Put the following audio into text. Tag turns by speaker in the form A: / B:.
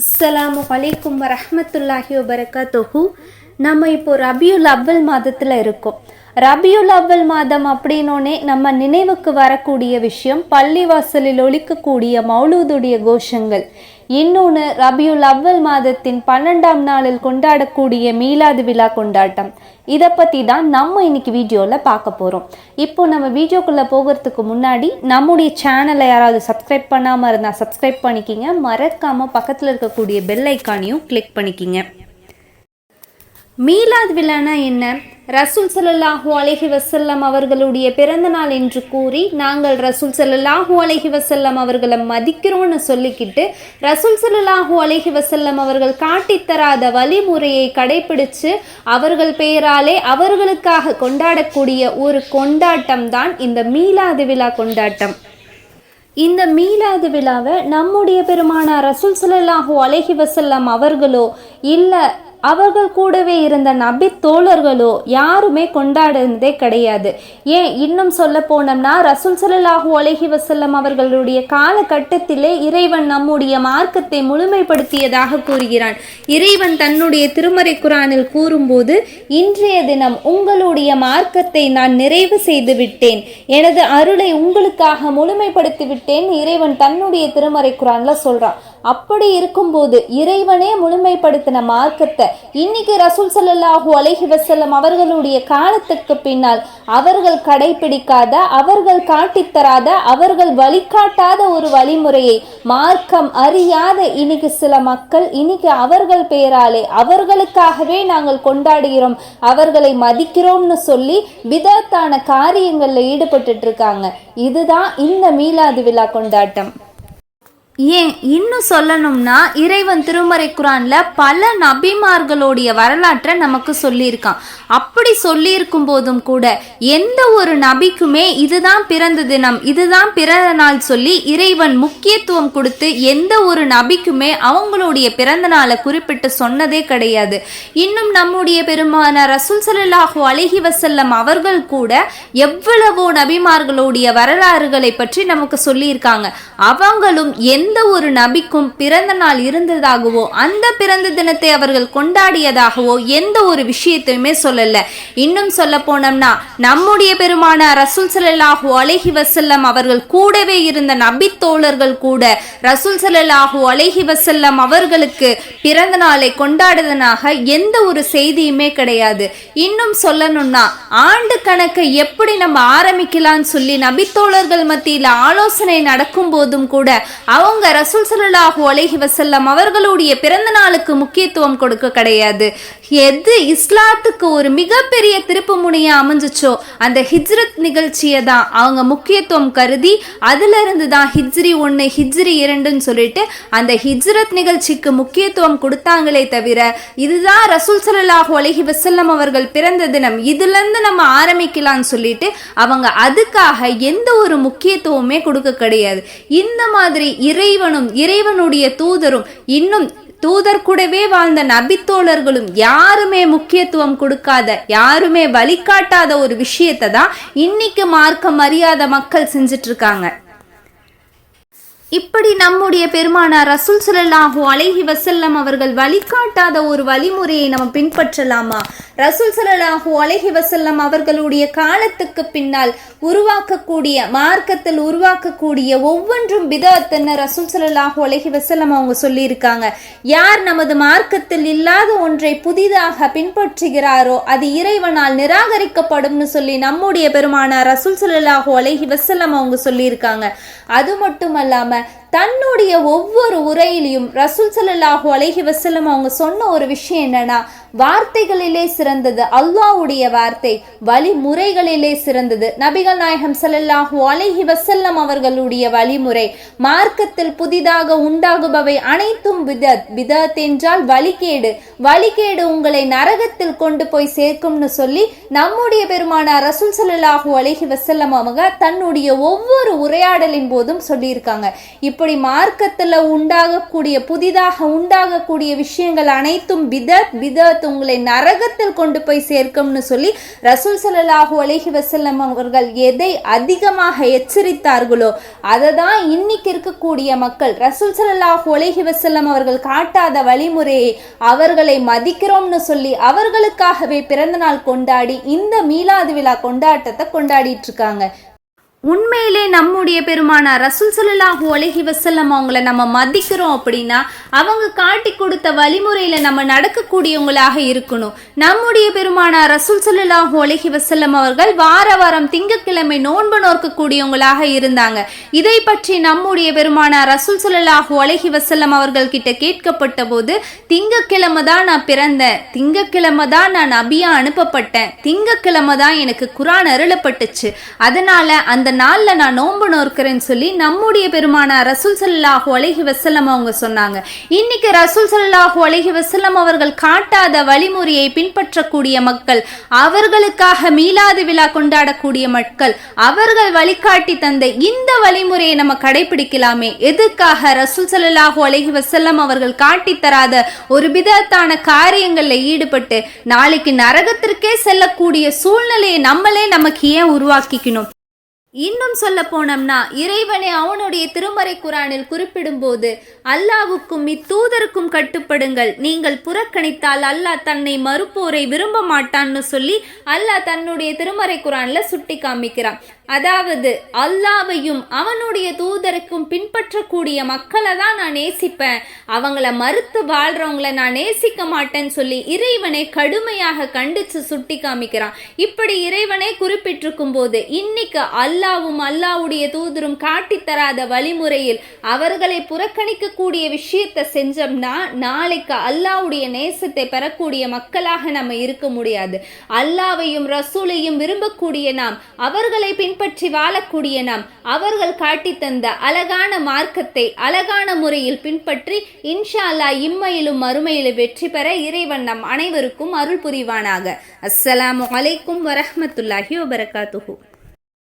A: அஸ்ஸலாமு அலைக்கும் வரமத்துல்லாஹி வபரகாத்துஹு. நம்ம இப்போ ரபியுல் அவ்வல் மாதத்தில் இருக்கோம். ரபியுல் அவ்வல் மாதம் அப்படின்னோடனே நம்ம நினைவுக்கு வரக்கூடிய விஷயம் பள்ளிவாசலில் ஒழிக்கக்கூடிய மௌலூதுடைய கோஷங்கள். இன்னொன்று ரபியுல் அவ்வல் மாதத்தின் பன்னெண்டாம் நாளில் கொண்டாடக்கூடிய மீலாது விழா கொண்டாட்டம். இதை பற்றி தான் நம்ம இன்னைக்கு வீடியோவில் பார்க்க போகிறோம் இப்போ நம்ம வீடியோக்குள்ளே போகிறதுக்கு முன்னாடி நம்முடைய சேனலை யாராவது சப்ஸ்கிரைப் பண்ணாமல் இருந்தால் சப்ஸ்கிரைப் பண்ணிக்கிங்க. மறக்காமல் பக்கத்தில் இருக்கக்கூடிய பெல் ஐக்கானையும் கிளிக் பண்ணிக்கிங்க. மீலாத் விழானா என்ன? ரசூல் சல்லாஹூ அலஹி வசல்லம் அவர்களுடைய பிறந்த நாள் என்று கூறி நாங்கள் ரசூல் சல்லாஹூ அலஹி வசல்லம் அவர்களை மதிக்கிறோம்னு சொல்லிக்கிட்டு ரசூல் சல்லாஹூ அலஹி வசல்லம் அவர்கள் காட்டித்தராத வழிமுறையை கடைபிடித்து அவர்கள் பெயராலே அவர்களுக்காக கொண்டாடக்கூடிய ஒரு கொண்டாட்டம் தான் இந்த மீலாது விழா கொண்டாட்டம். இந்த மீலாது விழாவை நம்முடைய பெருமானார் ரசூல் ஸல்லல்லாஹு அலஹி வசல்லம் அவர்களோ இல்லை அவர்கள் கூடவே இருந்த நபி தோழர்களோ யாருமே கொண்டாடுனதே கிடையாது. ஏன் இன்னும் சொல்ல போனோம்னா ரசூல் ஸல்லல்லாஹு அலஹி வசல்லம் அவர்களுடைய காலகட்டத்திலே இறைவன் நம்முடைய மார்க்கத்தை முழுமைப்படுத்தியதாக கூறுகிறான். இறைவன் தன்னுடைய திருமறை குரானில் கூறும்போது இன்றைய தினம் உங்களுடைய மார்க்கத்தை நான் நிறைவு செய்து விட்டேன் எனது அருளை உங்களுக்காக முழுமைப்படுத்தி விட்டேன் இறைவன் தன்னுடைய திருமறை குரானில் சொல்கிறான் அப்படி இருக்கும்போது இறைவனே முழுமைப்படுத்தின மார்க்கத்தை இன்னைக்கு ரசூல் சல்லாஹூ அலஹி வசல்லம் அவர்களுடைய காலத்துக்கு பின்னால் அவர்கள் கடைபிடிக்காத அவர்கள் காட்டித்தராத அவர்கள் வழிகாட்டாத ஒரு வழிமுறையை மார்க்கம் அறியாத இன்னைக்கு சில மக்கள் இன்னைக்கு அவர்கள் பெயராலே அவர்களுக்காகவே நாங்கள் கொண்டாடுகிறோம் அவர்களை மதிக்கிறோம்னு சொல்லி விதத்தான காரியங்களில் ஈடுபட்டு இருக்காங்க. இதுதான் இந்த மீலாது விழா கொண்டாட்டம். ஏன் இன்னும் சொல்லணும்னா இறைவன் திருமறை குரான்ல பல நபிமார்களுடைய வரலாற்றை நமக்கு சொல்லியிருக்கான். அப்படி சொல்லியிருக்கும் போதும் கூட எந்த ஒரு நபிக்குமே இதுதான் பிறந்த தினம் இதுதான் பிறந்த நாள் சொல்லி இறைவன் முக்கியத்துவம் கொடுத்து எந்த ஒரு நபிக்குமே அவங்களுடைய பிறந்த நாளை குறிப்பிட்டு சொன்னதே கிடையாது. இன்னும் நம்முடைய பெருமான ரசூல் ஸல்லல்லாஹு அலஹி வசல்லம் அவர்கள் கூட எவ்வளவோ நபிமார்களுடைய வரலாறுகளை பற்றி நமக்கு சொல்லியிருக்காங்க. அவங்களும் எந்த எந்த ஒரு நபிக்கும் பிறந்த நாள் இருந்ததாகவோ அந்த பிறந்த தினத்தை அவர்கள் கொண்டாடியதாகவோ எந்த ஒரு விஷயத்தையுமே சொல்லல. இன்னும் சொல்ல போனோம்னா நம்முடைய பெருமான ரசூல் ஸல்லல்லாஹு அலஹி வசல்லம் அவர்கள் கூடவே இருந்த நபி தோழர்கள் கூட ரசூல் ஸல்லல்லாஹு அலஹி வசல்லம் அவர்களுக்கு பிறந்த நாளை கொண்டாடுதனாக எந்த ஒரு செய்தியுமே கிடையாது. இன்னும் சொல்லணும்னா ஆண்டு கணக்கை எப்படி நம்ம ஆரம்பிக்கலாம்னு சொல்லி நபித்தோழர்கள் மத்தியில் ஆலோசனை நடக்கும் போதும் கூட அவங்க ரசூல் சல்லாஹூ அலஹி வசல்லம் அவர்களுடைய பிறந்த நாளுக்கு முக்கியத்துவம் கொடுக்க கிடையாது. எது இஸ்லாத்துக்கு ஒரு மிகப்பெரிய திருப்பு முனையா அமைஞ்சிச்சோ அந்த ஹிஜ்ரத் நிகழ்ச்சியை தான் அவங்க முக்கியத்துவம் கருதி அதுல இருந்து தான் ஹிஜ்ரி ஒன்று ஹிஜ்ரி இரண்டுன்னு சொல்லிட்டு அந்த ஹிஜ்ரத் நிகழ்ச்சிக்கு முக்கியத்துவம் கொடுத்தாங்களே தவிர இதுதான் ரசூல் சல்லாஹூ அலஹி வசல்லம் அவர்கள் பிறந்த தினம். இதுல இருந்து நம்ம ஆரம்பிக்கலாம்னு சொல்லிட்டு அவங்க அதுக்காக எந்த ஒரு முக்கியத்துவமே கொடுக்க கிடையாது. இந்த மாதிரி இரு இறைவனும் இறைவனுடைய தூதரும் இன்னும் தூதர் கூடவே வாழ்ந்த நபித்தோழர்களும் யாருமே முக்கியத்துவம் கொடுக்காத யாருமே வழிகாட்டாத ஒரு விஷயத்தை தான் இன்னைக்கு மார்க்கம் அறியாத மக்கள் செஞ்சிட்டு இருக்காங்க இப்படி நம்முடைய பெருமானார் ரசூல் சுல்லாஹூ அலைஹி வசல்லம் அவர்கள் வழிகாட்டாத ஒரு வழிமுறையை நம்ம பின்பற்றலாமா? ரசூல் சலலாஹூ அலஹி வசல்லம் அவர்களுடைய காலத்துக்கு பின்னால் உருவாக்கக்கூடிய மார்க்கத்தில் உருவாக்கக்கூடிய ஒவ்வொன்றும் பிதத்துன்னு ரசூல் ஸல்லல்லாஹு அலஹி வசல்லம் அவங்க சொல்லியிருக்காங்க. யார் நமது மார்க்கத்தில் இல்லாத ஒன்றை புதிதாக பின்பற்றுகிறாரோ அது இறைவனால் நிராகரிக்கப்படும்னு சொல்லி நம்முடைய பெருமானார் ரசூல் ஸல்லல்லாஹு அலஹி வசல்லம் அவங்க சொல்லியிருக்காங்க. அது மட்டுமல்லாம தன்னுடைய ஒவ்வொரு உரையிலையும் ரசூல் சல்லாஹு அலஹி வசலம் அவங்க சொன்ன ஒரு விஷயம் என்னன்னா வார்த்தைகளிலே சிறந்தது அல்லாவுடைய வார்த்தை வழிமுறைகளிலே சிறந்தது. நபிகள் நாயகம் சல்லாஹு அலஹி வசல்லம் அவர்களுடைய வழிமுறை மார்க்கத்தில் புதிதாக உண்டாகுபவை அனைத்தும் விதத் விதத் என்றால் வழிகேடு. வழிகேடு உங்களை நரகத்தில் கொண்டு போய் சேர்க்கும்னு சொல்லி நம்முடைய பெருமானார் ரசூல் ஸல்லல்லாஹு அலஹி வசல்லம் அவங்க தன்னுடைய ஒவ்வொரு உரையாடலின் போதும் சொல்லியிருக்காங்க. இப்படி இப்படி மார்க்கத்தில் உண்டாகக்கூடிய புதிதாக உண்டாகக்கூடிய விஷயங்கள் அனைத்தும் பிதத் பிதத் உங்களை நரகத்தில் கொண்டு போய் சேர்க்கும்னு சொல்லி ரசூல் ஸல்லல்லாஹு அலைஹி வசல்லம் அவர்கள் எதை அதிகமாக எச்சரித்தார்களோ அதை தான் இன்னைக்கு இருக்கக்கூடிய மக்கள். ரசூல் ஸல்லல்லாஹு அலைஹி வசல்லம் அவர்கள் காட்டாத வழிமுறையை அவர்களை மதிக்கிறோம்னு சொல்லி அவர்களுக்காகவே பிறந்தநாள் கொண்டாடி இந்த மீலாது விழா கொண்டாட்டத்தை கொண்டாடிட்டு இருக்காங்க. உண்மையிலே நம்முடைய பெருமானா ரசூல் ஸல்லல்லாஹு அலைஹி வசல்லம் அவங்கள நம்ம மதிக்கிறோம் அப்படின்னா அவங்க காட்டி கொடுத்த வழிமுறையில நம்ம நடக்கக்கூடியவங்களாக இருக்கணும். நம்முடைய பெருமானா ரசூல் ஸல்லல்லாஹு அலைஹி வசல்லம் அவர்கள் வார வாரம் திங்கட்கிழமை நோன்பு நோக்கக்கூடியவங்களாக இருந்தாங்க. இதை பற்றி நம்முடைய பெருமானா ரசூல் ஸல்லல்லாஹு அலைஹி வசல்லம் அவர்கள் கிட்ட கேட்கப்பட்ட போது திங்கட்கிழமை தான் நான் பிறந்தேன். திங்கட்கிழமை தான் நான் நபியா அனுப்பப்பட்டேன். திங்கட்கிழமை தான் எனக்கு குரான் அருளப்பட்டுச்சு. அதனால அந்த நாள்ல நான் நோன்பு நோக்கிறேன்னு சொல்லி நம்முடைய பெருமான ரசூல் ஸல்லல்லாஹு அலைஹி வசலம் அவங்க சொன்னாங்க. இன்னைக்கு ரசூல் ஸல்லல்லாஹு அலைஹி வசலம் அவர்கள் காட்டாத வழிமுறையை பின்பற்றக்கூடிய மக்கள் அவர்களுக்காக மீலாது விழா கொண்டாடக்கூடிய மக்கள் அவர்கள் வழிகாட்டி தந்த இந்த வழிமுறையை நம்ம கடைபிடிக்கலாமே. எதுக்காக ரசூல் ஸல்லல்லாஹு அலைஹி வசல்லம் அவர்கள் காட்டித்தராத ஒரு விதத்தான காரியங்களில் ஈடுபட்டு நாளைக்கு நரகத்திற்கே செல்லக்கூடிய சூழ்நிலையை நம்மளே நமக்கு ஏன் உருவாக்கிக்கணும்? இன்னும் சொல்ல போனோம்னா இறைவனை அவனுடைய திருமறை குரானில் குறிப்பிடும்போது அல்லாவுக்கும் இத்தூதருக்கும் கட்டுப்படுங்கள். நீங்கள் புறக்கணித்தால் அல்லாஹ் தன்னை மறுப்போரை விரும்ப மாட்டான்னு சொல்லி அல்லாஹ் தன்னுடைய திருமறை குரானில் சுட்டி காமிக்கிறான் அதாவது அல்லாவையும் அவனுடைய தூதருக்கும் பின்பற்றக்கூடிய மக்களை தான் நான் நேசிப்பேன். அவங்கள மறுத்து வாழ்றவங்கள நான் நேசிக்க மாட்டேன்னு சொல்லி இறைவனை கடுமையாக கண்டிச்சு சுட்டி காமிக்கிறான். இப்படி இறைவனை குறிப்பிட்டிருக்கும் போது இன்னைக்கு அல்லாவும் அல்லாவுடைய தூதரும் காட்டித்தராத வழிமுறையில் அவர்களை புறக்கணிக்கக்கூடிய விஷயத்தை செஞ்சோம்னா நாளைக்கு அல்லாவுடைய நேசத்தை பெறக்கூடிய மக்களாக நம்ம இருக்க முடியாது. அல்லாவையும் ரசூலையும் விரும்பக்கூடிய நாம் அவர்களை பின் பின்பற்றி வாழக்கூடிய நாம் அவர்கள் காட்டி தந்த அழகான மார்க்கத்தை அழகான முறையில் பின்பற்றி இன்ஷா அல்லாஹ் இம்மையிலும் மறுமையிலும் வெற்றி பெற இறைவன் நம் அனைவருக்கும் அருள் புரிவானாக. அஸ்ஸலாமு அலைக்கும் வரஹமத்துல்லாஹி வபரகாத்துஹூ.